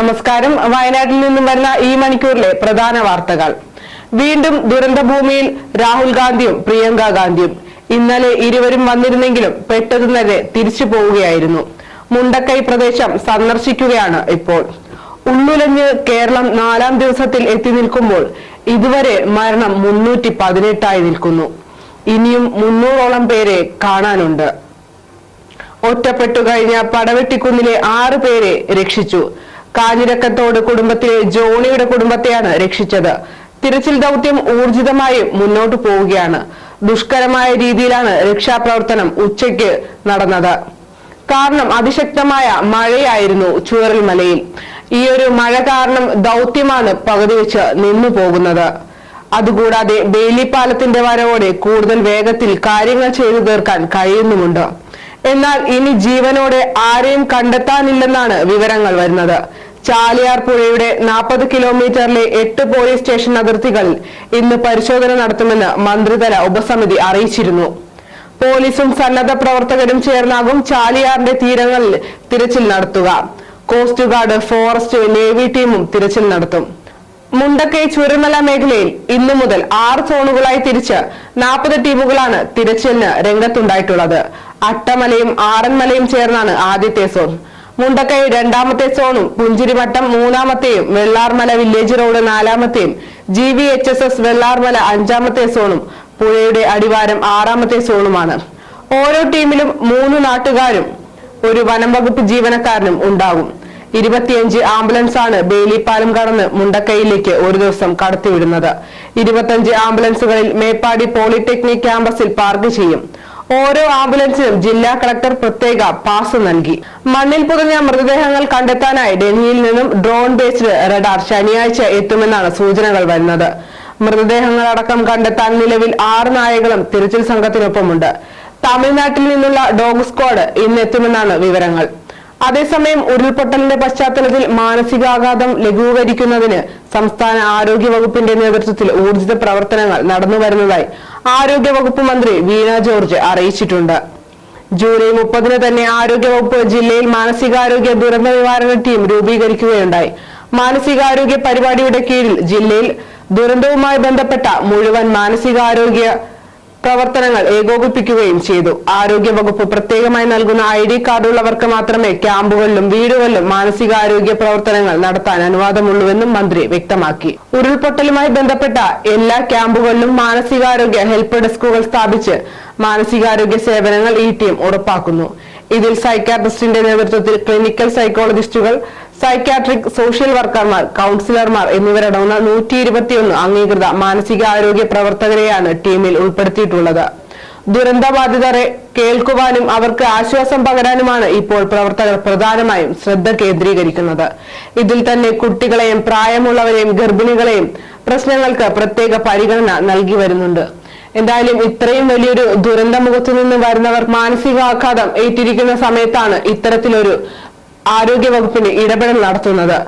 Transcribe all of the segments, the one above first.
നമസ്കാരം. വയനാട്ടിൽ നിന്നും വരുന്ന ഈ മണിക്കൂറിലെ പ്രധാന വാർത്തകൾ. വീണ്ടും ദുരന്തഭൂമിയിൽ രാഹുൽ ഗാന്ധിയും പ്രിയങ്ക ഗാന്ധിയും. ഇന്നലെ ഇരുവരും വന്നിരുന്നെങ്കിലും പെട്ടെന്ന് തന്നെ തിരിച്ചു പോവുകയായിരുന്നു. മുണ്ടക്കൈ പ്രദേശം സന്ദർശിക്കുകയാണ് ഇപ്പോൾ. ഉള്ളുലഞ്ഞ് കേരളം നാലാം ദിവസത്തിൽ എത്തി നിൽക്കുമ്പോൾ ഇതുവരെ മരണം മുന്നൂറ്റി പതിനെട്ടായി നിൽക്കുന്നു. ഇനിയും മുന്നൂറോളം പേരെ കാണാനുണ്ട്. ഒറ്റപ്പെട്ടു കഴിഞ്ഞ പടവെട്ടിക്കുന്നിലെ ആറ് പേരെ രക്ഷിച്ചു. കാഞ്ഞിരക്കത്തോട് കുടുംബത്തിലെ ജോണിയുടെ കുടുംബത്തെയാണ് രക്ഷിച്ചത്. തിരച്ചിൽ ദൗത്യം ഊർജിതമായി മുന്നോട്ട് പോവുകയാണ്. ദുഷ്കരമായ രീതിയിലാണ് രക്ഷാപ്രവർത്തനം ഉച്ചയ്ക്ക് നടന്നത്. കാരണം അതിശക്തമായ മഴയായിരുന്നു ചൂരൽമലയിൽ ഈ ഒരു മഴ കാരണം ദൗത്യമാണ് പകുതി വെച്ച് നിന്നു പോകുന്നത്. അതുകൂടാതെ ബേലിപ്പാലത്തിന്റെ പാലത്തിന്റെ വരവോടെ കൂടുതൽ വേഗത്തിൽ കാര്യങ്ങൾ ചെയ്തു തീർക്കാൻ കഴിയുന്നുമുണ്ട്. എന്നാൽ ഇനി ജീവനോടെ ആരെയും കണ്ടെത്താനില്ലെന്നാണ് വിവരങ്ങൾ വരുന്നത്. ചാലിയാർ പുഴയുടെ നാൽപ്പത് കിലോമീറ്ററിലെ എട്ട് പോലീസ് സ്റ്റേഷൻ അതിർത്തികളിൽ ഇന്ന് പരിശോധന നടത്തുമെന്ന് മന്ത്രിതല ഉപസമിതി അറിയിച്ചിരുന്നു. പോലീസും സന്നദ്ധ പ്രവർത്തകരും ചേർന്നാകും ചാലിയാറിന്റെ തീരങ്ങളിൽ തിരച്ചിൽ നടത്തുക. കോസ്റ്റ് ഗാർഡ് ഫോറസ്റ്റ് നേവി ടീമും തിരച്ചിൽ നടത്തും. മുണ്ടക്കൈ ചുരമല മേഖലയിൽ ഇന്നു മുതൽ ആറ് സോണുകളായി തിരിച്ച് നാൽപ്പത് ടീമുകളാണ് തിരച്ചിലിന് രംഗത്തുണ്ടായിട്ടുള്ളത്. അട്ടമലയും ആറന്മലയും ചേർന്നാണ് ആദ്യത്തെ സോൺ. മുണ്ടക്കൈ രണ്ടാമത്തെ സോണും പുഞ്ചിരിമട്ടം മൂന്നാമത്തെയും വെള്ളാർമല വില്ലേജ് റോഡ് നാലാമത്തെയും G V H S S Vellarmala അഞ്ചാമത്തെ സോണും പുഴയുടെ അടിവാരം ആറാമത്തെ സോണുമാണ്. ഓരോ ടീമിലും മൂന്ന് നാട്ടുകാരും ഒരു വനം വകുപ്പ് ജീവനക്കാരനും ഉണ്ടാകും. ഇരുപത്തിയഞ്ച് ആംബുലൻസ് ആണ് ബേലിപ്പാലം കടന്ന് മുണ്ടക്കൈയിലേക്ക് ഒരു ദിവസം കടത്തിവിടുന്നത്. ഇരുപത്തിയഞ്ച് ആംബുലൻസുകളിൽ മേപ്പാടി പോളിടെക്നിക് ക്യാമ്പസിൽ പാർക്ക് ചെയ്യും. ഓരോ ആംബുലൻസിനും ജില്ലാ കളക്ടർ പ്രത്യേക പാസ് നൽകി. മണ്ണിൽ പുതഞ്ഞ മൃതദേഹങ്ങൾ കണ്ടെത്താനായി ഡൽഹിയിൽ നിന്നും ഡ്രോൺ ബേസ്ഡ് റഡാർ ശനിയാഴ്ച എത്തുമെന്നാണ് സൂചനകൾ വരുന്നത്. മൃതദേഹങ്ങളടക്കം കണ്ടെത്താൻ നിലവിൽ ആറ് നായകളും തിരച്ചിൽ സംഘത്തിനൊപ്പമുണ്ട്. തമിഴ്നാട്ടിൽ നിന്നുള്ള ഡോഗ് സ്ക്വാഡ് ഇന്നെത്തുമെന്നാണ് വിവരങ്ങൾ. അതേസമയം ഉരുൾപൊട്ടലിന്റെ പശ്ചാത്തലത്തിൽ മാനസികാഘാതം ലഘൂകരിക്കുന്നതിന് സംസ്ഥാന ആരോഗ്യ വകുപ്പിന്റെ നേതൃത്വത്തിൽ ഊർജിത പ്രവർത്തനങ്ങൾ നടന്നു നടന്നുവരുന്നതായി ആരോഗ്യ വകുപ്പ് മന്ത്രി വീണ ജോർജ് അറിയിച്ചിട്ടുണ്ട്. ജൂലൈ മുപ്പതിന് തന്നെ ആരോഗ്യവകുപ്പ് ജില്ലയിൽ മാനസികാരോഗ്യ ദുരന്ത നിവാരണ ടീം രൂപീകരിക്കുകയുണ്ടായി. മാനസികാരോഗ്യ പരിപാടിയുടെ കീഴിൽ ജില്ലയിൽ ദുരന്തവുമായി ബന്ധപ്പെട്ട മുഴുവൻ മാനസികാരോഗ്യ പ്രവർത്തനങ്ങൾ ഏകോപിപ്പിക്കുകയും ചെയ്തു. ആരോഗ്യ വകുപ്പ് പ്രത്യേകമായി നൽകുന്ന ഐ ഡി കാർഡുള്ളവർക്ക് മാത്രമേ ക്യാമ്പുകളിലും വീടുകളിലും മാനസികാരോഗ്യ പ്രവർത്തനങ്ങൾ നടത്താൻ അനുവാദമുള്ളൂവെന്നും മന്ത്രി വ്യക്തമാക്കി. ഉരുൾപൊട്ടലുമായി ബന്ധപ്പെട്ട എല്ലാ ക്യാമ്പുകളിലും മാനസികാരോഗ്യ ഹെൽപ്പ് ഡെസ്കുകൾ സ്ഥാപിച്ച് മാനസികാരോഗ്യ സേവനങ്ങൾ ഈ ടീം ഉറപ്പാക്കുന്നു. ഇതിൽ സൈക്കാട്രിസ്റ്റിന്റെ നേതൃത്വത്തിൽ ക്ലിനിക്കൽ സൈക്കോളജിസ്റ്റുകൾ സൈക്കാട്രിക് സോഷ്യൽ വർക്കർമാർ കൌൺസിലർമാർ എന്നിവരടങ്ങുന്ന നൂറ്റി ഇരുപത്തിയൊന്ന് അംഗീകൃത മാനസികാരോഗ്യ പ്രവർത്തകരെയാണ് ടീമിൽ ഉൾപ്പെടുത്തിയിട്ടുള്ളത്. ദുരന്തബാധിതരെ കേൾക്കുവാനും അവർക്ക് ആശ്വാസം പകരാനുമാണ് ഇപ്പോൾ പ്രവർത്തകർ പ്രധാനമായും ശ്രദ്ധ കേന്ദ്രീകരിക്കുന്നത്. ഇതിൽ തന്നെ കുട്ടികളെയും പ്രായമുള്ളവരെയും ഗർഭിണികളെയും പ്രശ്നങ്ങൾക്ക് പ്രത്യേക പരിഗണന നൽകി വരുന്നുണ്ട്. എന്തായാലും ഇത്രയും വലിയൊരു ദുരന്തമുഖത്തു നിന്ന് വരുന്നവർ മാനസികാഘാതം ഏറ്റിരിക്കുന്ന സമയത്താണ് ഇത്തരത്തിലൊരു ആരോഗ്യ വകുപ്പിന് ഇടപെടൽ നടത്തുന്നത്.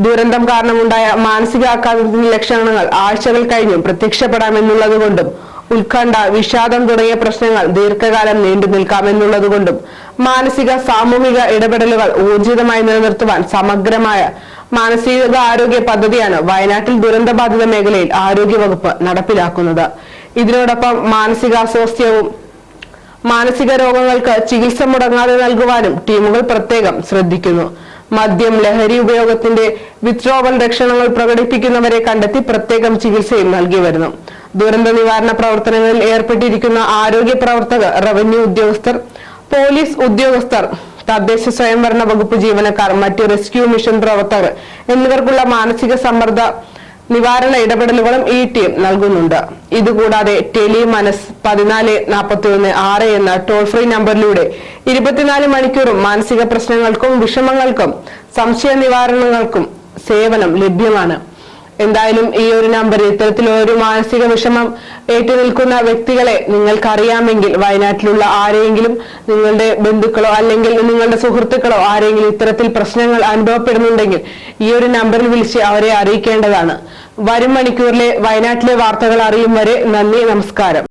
ദുരന്തം കാരണമുണ്ടായ മാനസികാഘാതത്തിന്റെ ലക്ഷണങ്ങൾ ആഴ്ചകൾ കഴിഞ്ഞും പ്രത്യക്ഷപ്പെടാമെന്നുള്ളതുകൊണ്ടും ഉത്കണ്ഠ വിഷാദം തുടങ്ങിയ പ്രശ്നങ്ങൾ ദീർഘകാലം നീണ്ടു നിൽക്കാമെന്നുള്ളതുകൊണ്ടും മാനസിക സാമൂഹിക ഇടപെടലുകൾ ഊർജിതമായി നിലനിർത്തുവാൻ സമഗ്രമായ മാനസിക ആരോഗ്യ പദ്ധതിയാണ് വയനാട്ടിൽ ദുരന്തബാധിത മേഖലയിൽ ആരോഗ്യവകുപ്പ് നടപ്പിലാക്കുന്നത്. ഇതിനോടൊപ്പം മാനസികാസ്വാസ്ഥ്യവും മാനസിക രോഗങ്ങൾക്ക് ചികിത്സ മുടങ്ങാതെ നൽകുവാനും ടീമുകൾ പ്രത്യേകം ശ്രദ്ധിക്കുന്നു. മദ്യം ലഹരി ഉപയോഗത്തിന്റെ വിത്രോവൽ ലക്ഷണങ്ങൾ പ്രകടിപ്പിക്കുന്നവരെ കണ്ടെത്തി പ്രത്യേകം ചികിത്സയും നൽകി വരുന്നു. ദുരന്ത നിവാരണ പ്രവർത്തനങ്ങളിൽ ഏർപ്പെട്ടിരിക്കുന്ന ആരോഗ്യ പ്രവർത്തകർ റവന്യൂ ഉദ്യോഗസ്ഥർ പോലീസ് ഉദ്യോഗസ്ഥർ തദ്ദേശ സ്വയംഭരണ വകുപ്പ് ജീവനക്കാർ മറ്റു റെസ്ക്യൂ മിഷൻ പ്രവർത്തകർ എന്നിവർക്കുള്ള മാനസിക സമ്മർദ്ദ നിവാരണ ഇടപെടലുകളും ഈ ടീം നൽകുന്നുണ്ട്. ഇതുകൂടാതെ ടെലി മനസ് പതിനാല് നാൽപ്പത്തി ഒന്ന് ആറ് എന്ന ടോൾ ഫ്രീ നമ്പറിലൂടെ ഇരുപത്തിനാല് മണിക്കൂറും മാനസിക പ്രശ്നങ്ങൾക്കും വിഷമങ്ങൾക്കും സംശയ നിവാരണങ്ങൾക്കും സേവനം ലഭ്യമാണ്. എന്തായാലും ഈ ഒരു നമ്പർ ഇത്തരത്തിലൊരു മാനസിക വിഷമം ഏറ്റു നിൽക്കുന്ന വ്യക്തികളെ നിങ്ങൾക്കറിയാമെങ്കിൽ വയനാട്ടിലുള്ള ആരെങ്കിലും നിങ്ങളുടെ ബന്ധുക്കളോ അല്ലെങ്കിൽ നിങ്ങളുടെ സുഹൃത്തുക്കളോ ആരെങ്കിലും ഇത്തരത്തിൽ പ്രശ്നങ്ങൾ അനുഭവപ്പെടുന്നുണ്ടെങ്കിൽ ഈ ഒരു നമ്പറിൽ വിളിച്ച് അവരെ അറിയിക്കേണ്ടതാണ്. വരും മണിക്കൂറിലെ വയനാട്ടിലെ വാർത്തകൾ അറിയും വരെ നന്ദി നമസ്കാരം.